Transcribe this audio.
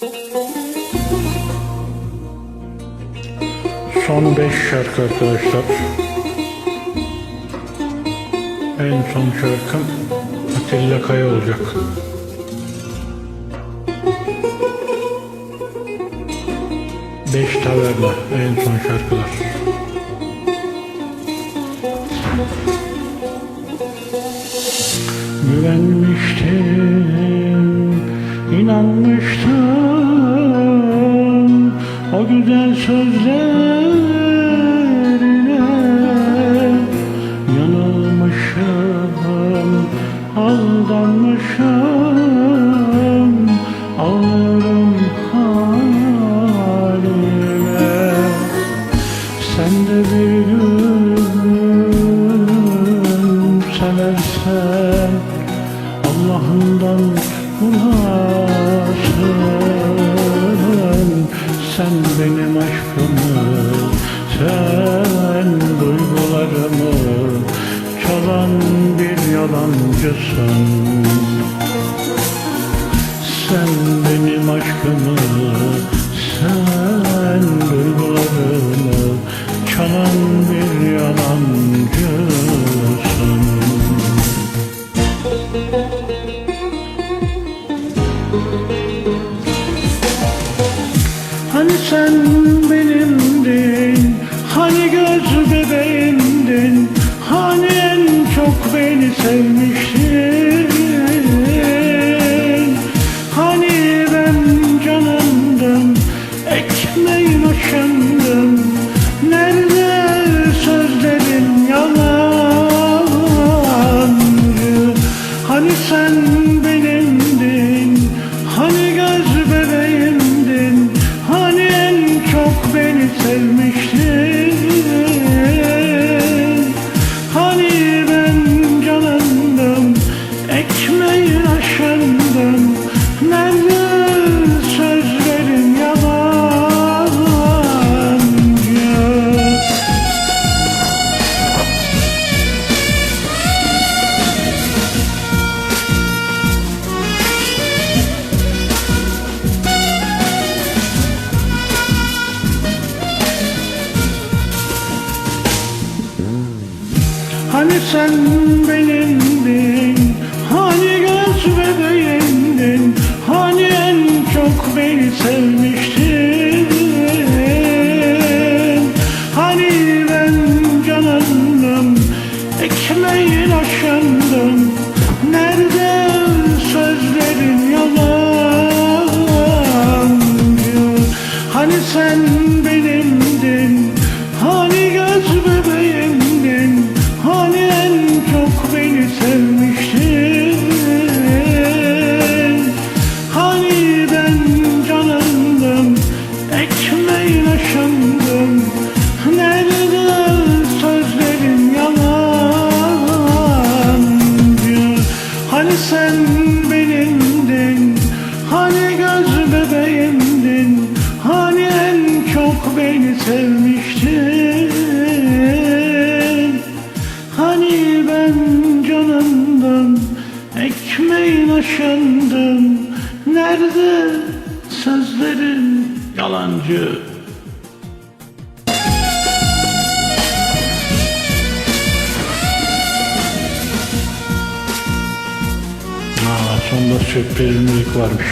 Son 5 şarkı arkadaşlar. En son şarkım Atilla Kaya olacak. Beş taverna en son şarkılar. Güvenmiştim, inanmıştım güzel sözlerine Yanılmışım, aldanmışım Ağlarım halime Sen de bir gün seversen Allah'ından bulasın Sen benim aşkımı Sen duygularımı Çalan bir yalancısın. Sen benim aşkımı Hani sen benimdin Hani göz bebeğimdin Hani en çok beni sevmiştin. Hani ben canındım Ekmeğin beni sevmiştin Hani sen benimdin Hani Ekmeğin aşındım. Nerede sözlerin? Yalancı. Aa, sonunda sürprizlik varmış.